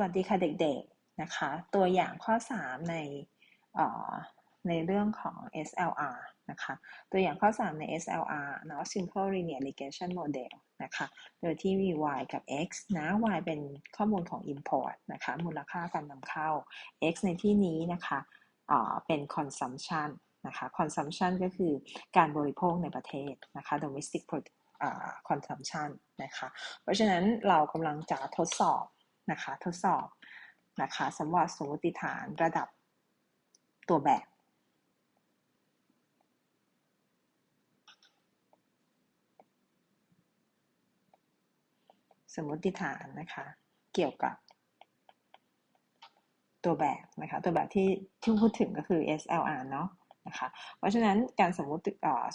วัสดีค่ะเด็กๆนะคะ ตัวอย่างข้อ 3 ในในเรื่องของ SLR นะคะ ตัวอย่างข้อ 3 ใน SLR เนาะ Simple Linear Regression Model นะคะ โดยที่มี y กับ x นะ y เป็นข้อมูลของ import นะคะ มูลค่าการนำเข้า x ในที่นี้นะคะเป็น consumption นะคะ consumption ก็คือการบริโภคในประเทศนะคะ domestic consumption นะคะ เพราะฉะนั้นเรากำลังจะทดสอบ นะคะทดสอบนะคะสำหรับสมมติฐานระดับตัวแบบ สมมติฐานนะคะเกี่ยวกับตัวแบบนะคะตัวแบบที่ที่พูดถึงก็คือ SLR เนาะนะคะเพราะฉะนั้นการสมมติ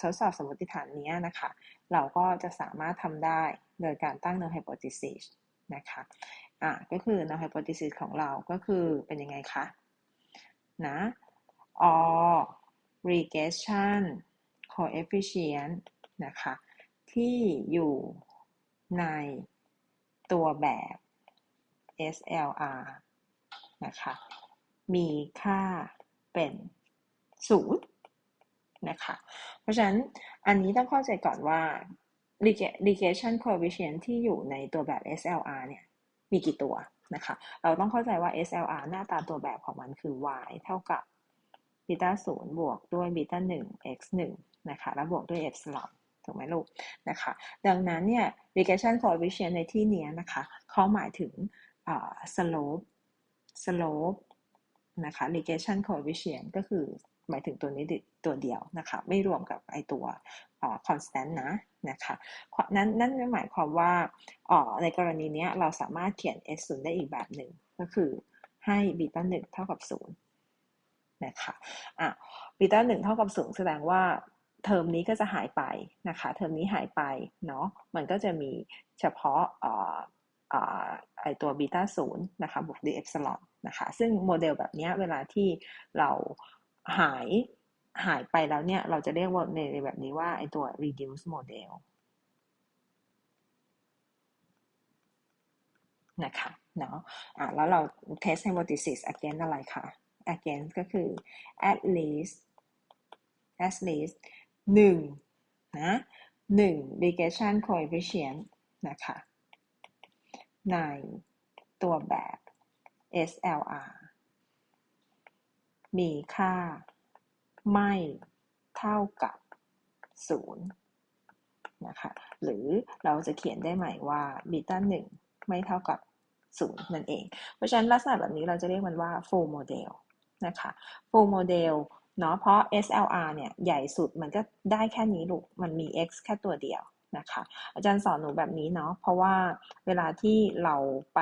ทดสอบสมมติฐานนี้นะคะ เราก็จะสามารถทำได้โดยการตั้ง null hypothesis นะคะ อะก็คือ null hypothesis ของเราก็คือเป็นยังไงคะนะ all regression coefficient นะคะ ที่อยู่ในตัวแบบ SLR นะคะ มีค่าเป็นศูนย์นะคะ เพราะฉะนั้นอันนี้ต้องเข้าใจก่อนว่า regression coefficient ที่อยู่ในตัวแบบ SLR เนี่ย มีกี่ตัวนะคะ เราต้องเข้าใจว่า SLR หน้าตาตัวแบบของมันคือ y เท่ากับบีตาศูนย์บวกด้วยบีตาหนึ่ง x หนึ่งนะคะ แล้วบวกด้วย epsilon ถูกไหมลูกนะคะ ดังนั้นเนี่ย regression coefficient ในที่นี้นะคะเขาหมายถึง slope slope นะคะ regression coefficient ก็คือหมายถึงตัวนี้ตัวเดียวนะคะ ไม่รวมกับไอตัว constant นะนะคะนั้นนั่นหมายความว่าในกรณีนี้เราสามารถเขียน s 0ได้อีกแบบหนึ่งก็คือให้บีตาหนึ่งเท่ากับ0นะคะอะบีตาหนึ่งเท่ากับ0แสดงว่าเทอมนี้ก็จะหายไปนะคะ เทอมนี้หายไปเนาะ มันก็จะมีเฉพาะไอตัวบีตาศูนย์นะคะบวกดีเอฟซลอนนะคะ ซึ่งโมเดลแบบนี้เวลาที่เรา หายหายไปแล้วเนี่ย เราจะเรียกว่าในแบบนี้ว่าไอตัว reduce model นะคะเนาะะแล้วเรา test hypothesis against อะไรคะ against ก็คือ at least at least หนึ่งนะหนึ่ง regression coefficient นะคะในตัวแบบ SLR มีค่า ไม่เท่ากับ0นะคะหรือเราจะเขียนได้ใหม่ว่าบีต้า1ไม่เท่ากับ0นั่นเอง เพราะฉะนั้นลักษณะแบบนี้เราจะเรียกมันว่า full model นะคะ full model เนาะเพราะ SLR เนี่ย ใหญ่สุดมันก็ได้แค่นี้ลูก มันมี x แค่ตัวเดียว นะคะ อาจารย์สอนหนูแบบนี้เนาะเพราะว่าเวลาที่เราไป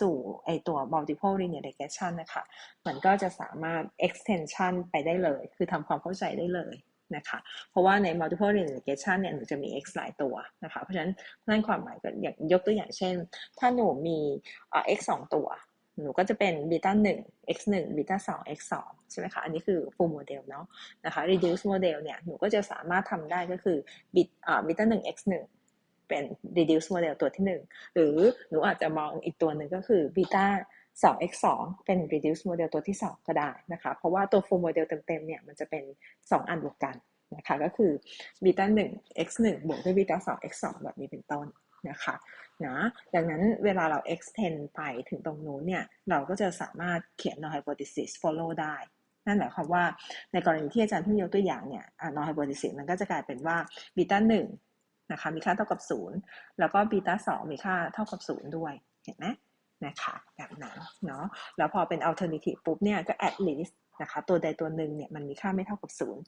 สู่ไอตัว multiple linear regression นะคะ มันก็จะสามารถ extension ไปได้เลย คือทำความเข้าใจได้เลยนะคะ เพราะว่าใน multiple linear regression เนี่ยหนูจะมี x หลายตัวนะคะ เพราะฉะนั้นนั่นความหมายก็อย่างยกตัวอย่างเช่น ถ้าหนูมี x 2 ตัว หนูก็จะเป็นบีต้าหนึ่ง x หนึ่งบีต้าสอง x สองใช่ไหมคะ อันนี้คือ full model เนาะนะคะ reduce model เนี่ย หนูก็จะสามารถทำได้ก็คือบิตอ่าบีต้าหนึ่ง x หนึ่งเป็น reduce model ตัวที่หนึ่งหรือหนูอาจจะมองอีกตัวหนึ่งก็คือบีต้าสอง x สองเป็น reduce model ตัวที่สองก็ได้นะคะ เพราะว่าตัว full model เต็มๆ เนี่ย มันจะเป็นสองอันบวกกันนะคะ ก็คือบีต้าหนึ่ง x หนึ่งบวกด้วยบีต้าสอง x สองแบบนี้เป็นต้น นะคะนะดังนั้นเวลาเรา extend ไปถึงตรงนู้นเนี่ยเราก็จะสามารถเขียน null hypothesis follow ได้ นั่นหมายความว่าในกรณีที่อาจารย์เพิ่งยกตัวอย่างเนี่ย null hypothesis มันก็จะกลายเป็นว่าบีต้าหนึ่งนะคะมีค่าเท่ากับศูนย์แล้วก็บีต้าสองมีค่าเท่ากับศูนย์ด้วยเห็นไหมนะคะแบบนั้นเนาะแล้วพอเป็น alternative ปุ๊บเนี่ยก็ at least นะคะตัวใดตัวหนึ่งเนี่ยมันมีค่าไม่เท่ากับศูนย์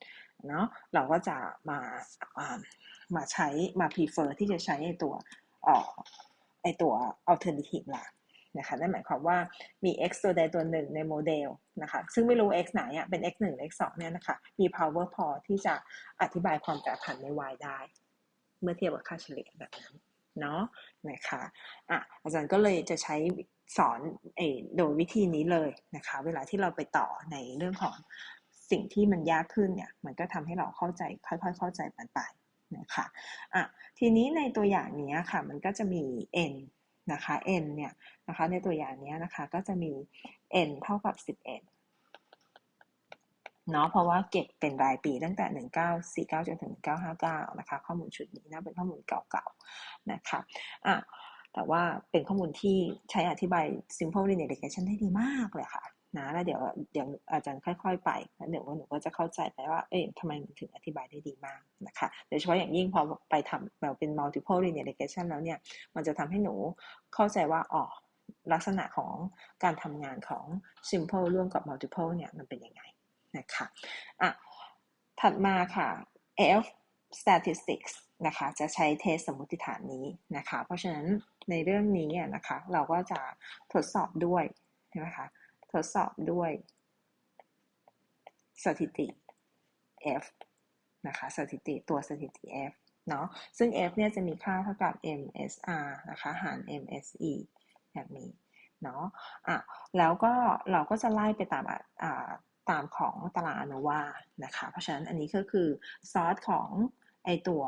เนาะเราก็จะมามาใช้มา prefer ที่จะใช้ตัว ไอตัว alternative ละนะคะนั่นหมายความว่ามี x ตัวใดตัวหนึ่งในโมเดลนะคะซึ่งไม่รู้ x ไหนอะเป็น x 1 x 2เนี่ยนะคะมี power พอที่จะอธิบายความแปรผันใน y ได้ เมื่อเทียบกับค่าเฉลี่ยแบบนั้นเนาะนะคะอะอาจารย์ก็เลยจะใช้สอนเอโดยวิธีนี้เลยนะคะเวลาที่เราไปต่อในเรื่องของสิ่งที่มันยากขึ้นเนี่ยมันก็ทำให้เราเข้าใจค่อยๆ เข้าใจมันไป นะคะอะทีนี้ในตัวอย่างนี้ค่ะมันก็จะมี n นะคะ n เนี่ยนะคะในตัวอย่างนี้นะคะก็จะมี n เท่ากับ 11เนาะเพราะว่าเก็บเป็นรายปีตั้งแต่ 1949 จนถึง 1959 นะคะข้อมูลชุดนี้นะเป็นข้อมูลเก่าๆนะคะอะแต่ว่าเป็นข้อมูลที่ใช้อธิบาย simple linear regression ได้ดีมากเลยค่ะ นะแล้วเดี๋ยวเดี๋ยวอาจารย์ค่อย ๆ ไปแล้วเดี๋ยวหนูก็จะเข้าใจไปว่า เอ๊ะทำไมมันถึงอธิบายได้ดีมากนะคะโดยเฉพาะอย่างยิ่งพอไปทำแบบเป็น multiple linear regression แล้วเนี่ย มันจะทำให้หนูเข้าใจว่าอ๋อลักษณะของการทำงานของ simple ร่วมกับ multiple เนี่ยมันเป็นยังไงนะคะอะถัดมาค่ะ F statistics นะคะจะใช้เทสสมมติฐานนี้นะคะ เพราะฉะนั้นในเรื่องนี้นะคะเราก็จะทดสอบด้วยใช่ไหมคะ ดสอบด้วย สถิติ f นะคะสถิติตัวสถิติ f เนาะซึ่ง f เนี่ยจะมีค่าเท่ากับ msr นะคะหาร mse แบบนี้เนาะอะแล้วก็เราก็จะไล่ไปตามอ่าตามของตารางอนุวานะคะ เพราะฉะนั้นอันนี้ก็คือซอสของไอตัว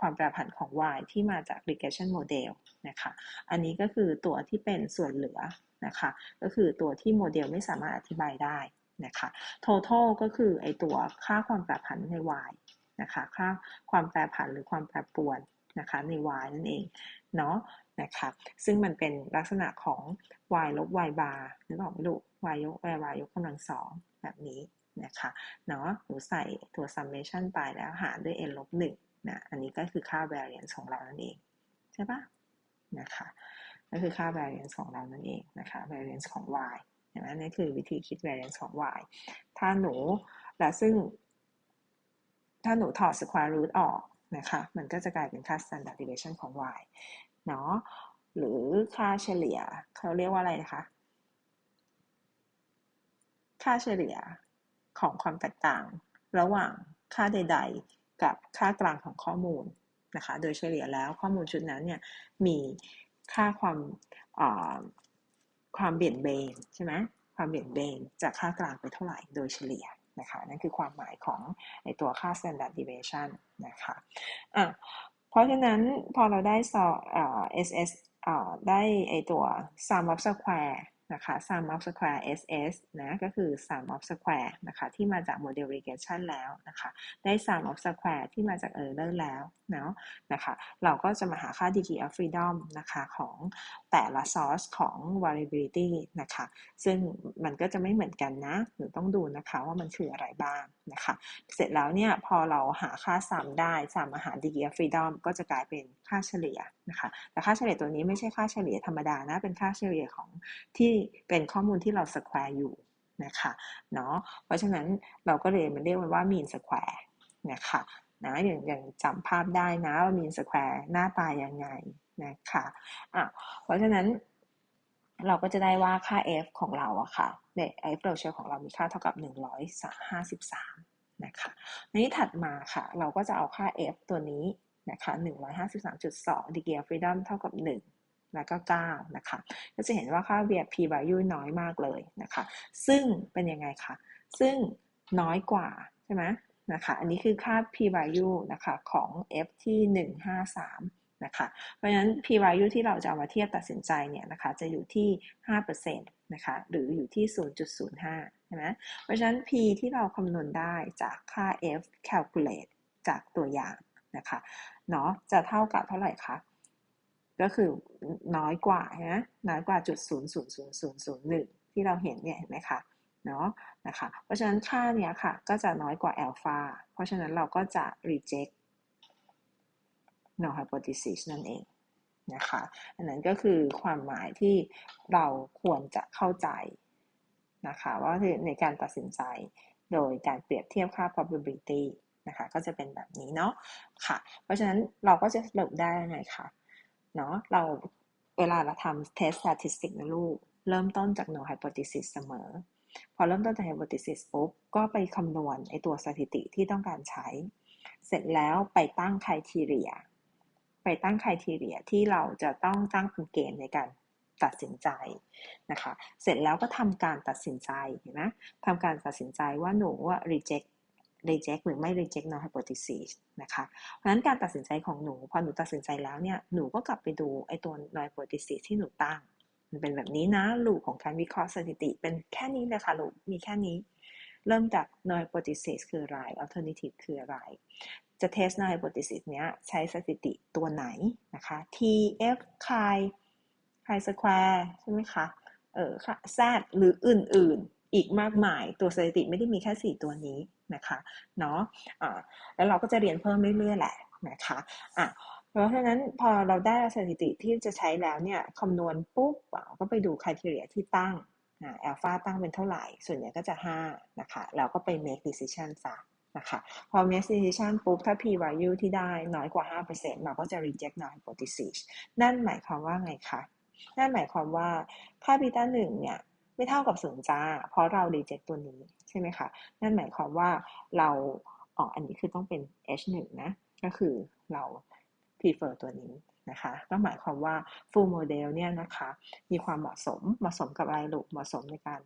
ความแปรผันของ y ที่มาจาก regression model นะคะ อันนี้ก็คือตัวที่เป็นส่วนเหลือ นะคะ ก็คือตัวที่โมเดลไม่สามารถอธิบายได้นะคะ total ก็คือไอตัวค่าความแปรผันใน y นะคะ ค่าความแปรผันหรือความแปรปรวนนะคะใน y นั่นเองเนาะนะคะซึ่งมันเป็นลักษณะของ y ลบ y bar นึกออกไหมลูก y ยก y bar ยกกำลังสองแบบนี้นะคะเนาะหนูใส่ตัว summation ไปแล้วหารด้วย n ลบหนึ่งนะอันนี้ก็คือค่า variance ของเรานั่นเอง ใช่ปะนะคะ ก็คือค่า variance ของเรานั่นเองนะคะ variance ของ y เห็นไหมนี่คือวิธีคิด variance ของ y ถ้าหนูและซึ่ง ถ้าหนูถอด square root ออกนะคะ มันก็จะกลายเป็นค่า standard deviation ของ y เนาะหรือค่าเฉลี่ยเขาเรียกว่าอะไรนะคะ ค่าเฉลี่ยของความแตกต่างระหว่างค่าใด ๆ กับค่ากลางของข้อมูลนะคะ โดยเฉลี่ยแล้วข้อมูลชุดนั้นเนี่ยมี ค่าความความเบี่ยงเบนใช่ไหมความเบี่ยงเบนจากค่ากลางไปเท่าไหร่โดยเฉลี่ยนะคะนั่นคือความหมายของไอตัวค่า standard deviation นะคะอะเพราะฉะนั้นพอเราได้สอ SS ได้ไอตัว sum of square นะคะ sum of square ss นะก็คือ sum of square นะคะที่มาจาก model regression แล้วนะคะได้ sum of square ที่มาจาก error แล้วเนาะนะคะเราก็จะมาหาค่า degree of freedom นะคะของแต่ละ source ของ variability นะคะซึ่งมันก็จะไม่เหมือนกันนะหรือต้องดูนะคะว่ามันคืออะไรบ้างนะคะเสร็จแล้วเนี่ยพอเราหาค่า sum ได้ sum มาหา degree of freedom ก็จะกลายเป็น ค่าเฉลี่ยนะคะ แต่ค่าเฉลี่ยตัวนี้ไม่ใช่ค่าเฉลี่ยธรรมดานะ เป็นค่าเฉลี่ยของที่เป็นข้อมูลที่เรา square อยู่นะคะเนาะ เพราะฉะนั้นเราก็เลยมันเรียกมันว่า mean square นะคะนะอย่างอย่างจำภาพได้นะว่า mean square หน้าตายังไงนะคะอะเพราะฉะนั้นเราก็จะได้ว่าค่า f ของเราอะค่ะเนี่ย f ratio ของเรามีค่าเท่ากับ 153นะคะนี้ถัดมาค่ะ เราก็จะเอาค่า f ตัวนี้ นะคะ153.2 degree of freedom เท่ากับ 1 แล้วก็ 9 นะคะ ก็จะเห็นว่าค่า p value น้อยมากเลยนะคะ ซึ่งเป็นยังไงคะ ซึ่งน้อยกว่า ใช่ไหมนะคะ อันนี้คือค่า p value นะคะของ f ที่ 153นะคะเพราะฉะนั้น p value ที่เราจะเอามาเทียบตัดสินใจเนี่ยนะคะจะอยู่ที่ 5%นะคะหรืออยู่ที่ 0.05 ใช่ไหมเพราะฉะนั้น p ที่เราคำนวณได้จากค่า f calculate จากตัวอย่าง นะคะเนาะจะเท่ากับเท่าไหร่คะก็คือน้อยกว่านะน้อยกว่าจุดศูนย์ศูนย์ศูนย์ศูนย์ศูนย์หนึ่งที่เราเห็นเนี่ยเห็นไหมคะเนาะนะคะเพราะฉะนั้นค่าเนี้ยค่ะก็จะน้อยกว่าแอลฟาเพราะฉะนั้นเราก็จะ reject null hypothesis นั่นเองนะคะอันนั้นก็คือความหมายที่เราควรจะเข้าใจนะคะว่าในการตัดสินใจโดยการเปรียบเทียบค่า probability นะคะก็จะเป็นแบบนี้เนาะค่ะ เพราะฉะนั้นเราก็จะสรุปได้ไงคะเนาะเราเวลาเราทำ test statistic นะลูก เริ่มต้นจาก null hypothesis เสมอ พอเริ่มต้นจาก hypothesis ปุ๊บ ก็ไปคำนวณไอตัวสถิติที่ต้องการใช้ เสร็จแล้วไปตั้งคุณทีเรียไปตั้งคุณทีเรียที่เราจะต้องตั้งเป็นเกณฑ์ในการตัดสินใจนะคะ เสร็จแล้วก็ทำการตัดสินใจเห็นไหมทำการตัดสินใจว่าหนูว่า reject reject หรือไม่ reject null hypothesis นะคะเพราะฉะนั้นการตัดสินใจของหนู พอหนูตัดสินใจแล้วเนี่ยหนูก็กลับไปดูไอ้ตัว null hypothesis ที่หนูตั้ง มันเป็นแบบนี้นะลูกของการวิเคราะห์สถิติ เป็นแค่นี้เลยค่ะลูกมีแค่นี้ เริ่มจาก null hypothesis คืออะไร alternative คืออะไร จะ test null hypothesis เนี้ยใช้สถิติตัวไหนนะคะ t f chi chi square ใช่ไหมคะเออค่ะ z หรืออื่นๆ อีกมากมาย ตัวสถิติไม่ได้มีแค่ 4 ตัวนี้ นะคะเนาะอ่าแล้วเราก็จะเรียนเพิ่มเรื่อยๆแหละนะคะอะเพราะฉะนั้นพอเราได้สถิติที่จะใช้แล้วเนี่ยคำนวณปุ๊บก็ไปดูคุณทีเรียที่ตั้งแอลฟาตั้งเป็นเท่าไหร่ ส่วนใหญ่ก็จะ 5 นะคะแล้วก็ไป make decision ซะนะคะ พอ make decision ปุ๊บ ถ้า p value ที่ได้น้อยกว่า 5%เราก็จะ reject null hypothesis นั่นหมายความว่าไงคะ นั่นหมายความว่าค่า beta 1เนี่ย ไม่เท่ากับศูนย์จ้า เพราะเรา reject ตัวนี้ใช่ไหมคะ นั่นหมายความว่าเราอ๋ออันนี้คือต้องเป็น h 1 นะ ก็คือเรา prefer ตัวนี้นะคะก็หมายความว่า full model เนี่ยนะคะ มีความเหมาะสม เหมาะสมกับอะไรลูกเหมาะสมในการ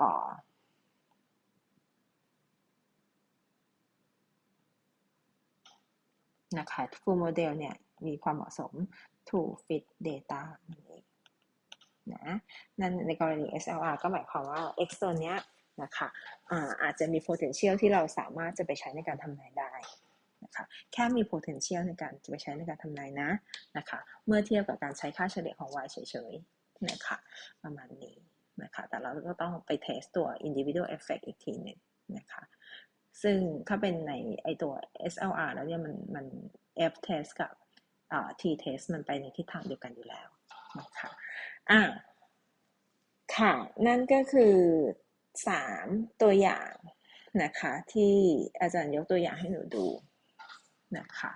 อ๋อนะคะ full model เนี่ยมีความเหมาะสม to fit data นั่ นะนั่นในกรณี SLR ก็หมายความว่า x ตัวเนี้ยนะคะอาอาจจะมี potential ที่เราสามารถจะไปใช้ในการทำนายได้นะคะแค่มี potential ในการจะไปใช้ในการทำนายนะนะคะเมื่อเทียบกับการใช้ค่าเฉลี่ยของ y เฉยๆนะคะประมาณนี้นะคะแต่เราก็ต้องไป test ตัว individual effect อีกทีหนึ่งนะคะซึ่งถ้าเป็นในไอตัว SLR แล้วเนี่ยมันมัน F test กับ T test มันไปในทิศทางเดียวกันอยู่แล้ว นะคะอะค่ะ นั่นก็คือสามตัวอย่างนะคะ ที่อาจารย์ยกตัวอย่างให้หนูดูนะคะ